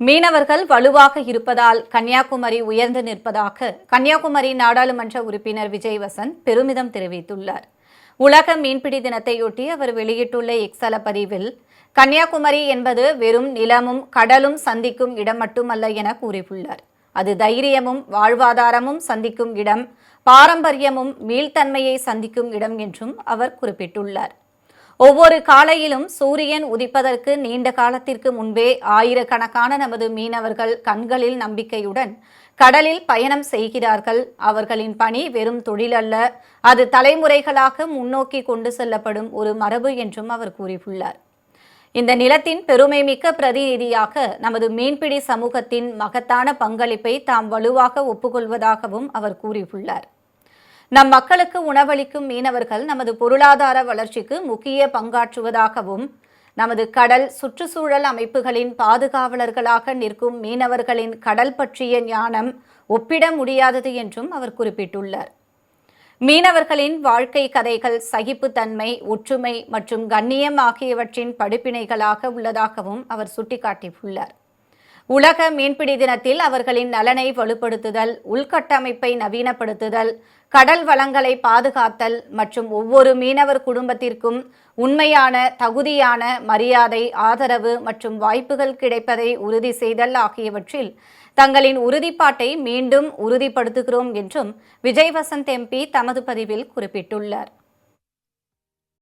மீனவர்கள் வலுவாக இருப்பதால் கன்னியாகுமரி உயர்ந்து நிற்பதாக கன்னியாகுமரி நாடாளுமன்ற உறுப்பினர் விஜய் வசந்த் பெருமிதம் தெரிவித்துள்ளார். உலக மீன்பிடி தினத்தையொட்டி அவர் வெளியிட்டுள்ள எக்ஸல பதிவில் கன்னியாகுமரி என்பது வெறும் நிலமும் கடலும் சந்திக்கும் இடம் மட்டுமல்ல என கூறியுள்ளார். அது தைரியமும் வாழ்வாதாரமும் சந்திக்கும் இடம் பாரம்பரியமும் மீள்தன்மையை சந்திக்கும் இடம் என்றும் அவர் குறிப்பிட்டுள்ளார். ஒவ்வொரு காலையிலும் சூரியன் உதிப்பதற்கு நீண்ட காலத்திற்கு முன்பே ஆயிரக்கணக்கான நமது மீனவர்கள் கண்களில் நம்பிக்கையுடன் கடலில் பயணம் செய்கிறார்கள். அவர்களின் பணி வெறும் தொழிலல்ல அது தலைமுறைகளாக முன்னோக்கி கொண்டு செல்லப்படும் ஒரு மரபு என்றும் அவர் கூறியுள்ளார். இந்த நிலத்தின் பெருமைமிக்க பிரதிநிதியாக நமது மீன்பிடி சமூகத்தின் மகத்தான பங்களிப்பை தாம் வலுவாக ஒப்புக்கொள்வதாகவும் அவர் கூறியுள்ளார். நம் மக்களுக்கு உணவளிக்கும் மீனவர்கள் நமது பொருளாதார வளர்ச்சிக்கு முக்கிய பங்காற்றுவதாகவும் நமது கடல் சுற்றுச்சூழல் அமைப்புகளின் பாதுகாவலர்களாக நிற்கும் மீனவர்களின் கடல் பற்றிய ஞானம் ஒப்பிட முடியாதது என்றும் அவர் குறிப்பிட்டுள்ளார். மீனவர்களின் வாழ்க்கை கதைகள் சகிப்புத்தன்மை ஒற்றுமை மற்றும் கண்ணியம் ஆகியவற்றின் படிப்பினைகளாக உள்ளதாகவும் அவர் சுட்டிக்காட்டியுள்ளார். உலக மீன்பிடி தினத்தில் அவர்களின் நலனை வலுப்படுத்துதல் உள்கட்டமைப்பை நவீனப்படுத்துதல் கடல் வளங்களை பாதுகாத்தல் மற்றும் ஒவ்வொரு மீனவர் குடும்பத்திற்கும் உண்மையான தகுதியான மரியாதை ஆதரவு மற்றும் வாய்ப்புகள் கிடைப்பதை உறுதி செய்தல் ஆகியவற்றில் தங்களின் உறுதிப்பாட்டை மீண்டும் உறுதிப்படுத்துகிறோம் என்றும் விஜய் வசந்த் எம்பி தமது பதிவில் குறிப்பிட்டுள்ளார்.